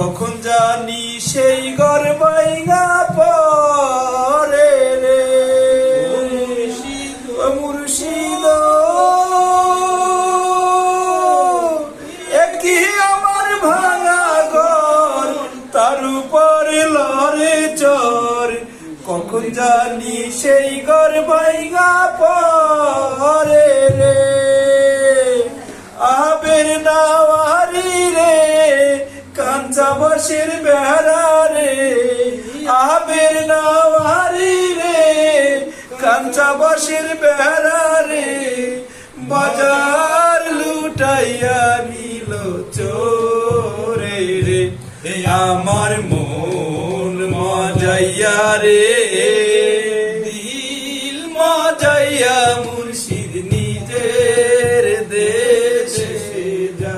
কখন জানি সেই ঘর বাইঙা পরে রে? মুর্শিদ একই আমার ভাঙা ঘর, তার উপরে লরে চর। কখন জানি সেই ঘর ভাইগা পরে রে? আবের নাওয়ারি রে চাবাসের বেহারা রে, আহাবের নাওয়ারি রে কাঞ্চা বাসের রে, বাজার লুটাইয়া নিল চোরে রে। আমার মন মজাইয়া রে, দিল মজাইয়া মুর্শিদ নিজের দেশে যা।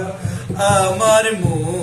আমার মন